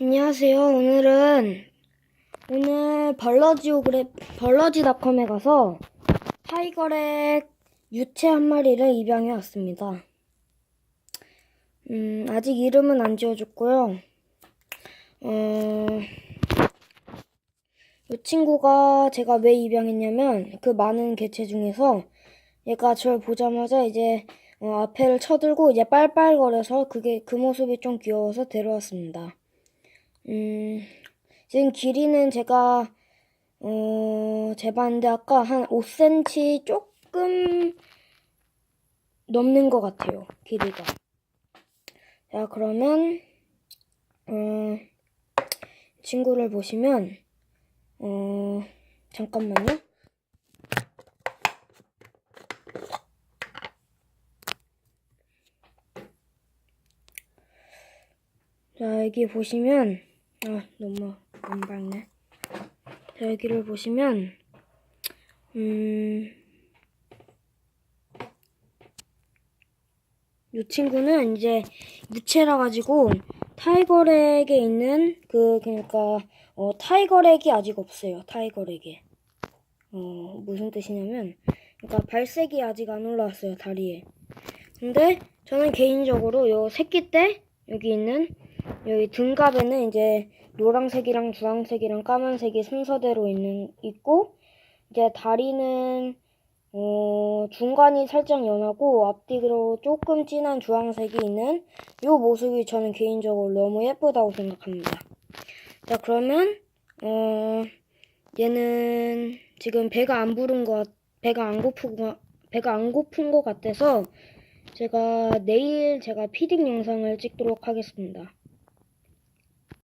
안녕하세요. 오늘은 오늘 벌러지오그래 벌러지닷컴에 가서 타이거렉 유채 한 마리를 입양해 왔습니다. 음, 아직 이름은 안 지어줬고요. 어, 이 친구가 제가 왜 입양했냐면 그 많은 개체 중에서 얘가 저를 보자마자 이제 어, 앞에를 쳐들고 이제 빨빨거려서 그게 그 모습이 좀 귀여워서 데려왔습니다. 음, 지금 길이는 제가, 어, 재봤는데 아까 한 5cm 조금 넘는 것 같아요. 길이가. 자, 그러면, 어, 친구를 보시면, 어, 잠깐만요. 자, 여기 보시면, 아, 너무 안 밝네. 자, 여기를 보시면, 음, 이 친구는 이제 무채라 가지고 타이거렉에 있는 그 그러니까 어 타이거렉이 아직 없어요. 타이거렉에. 어 무슨 뜻이냐면 그러니까 발색이 아직 안 올라왔어요 다리에. 근데 저는 개인적으로 요 새끼 때 여기 있는 여기 등갑에는 이제 노란색이랑 주황색이랑 까만색이 순서대로 있는 있고 이제 다리는 어, 중간이 살짝 연하고 앞뒤로 조금 진한 주황색이 있는 이 모습이 저는 개인적으로 너무 예쁘다고 생각합니다. 자, 그러면 어, 얘는 지금 배가 안 부른 것, 같- 배가 안 것, 배가 안 고픈 것 같아서 제가 내일 제가 피딩 영상을 찍도록 하겠습니다.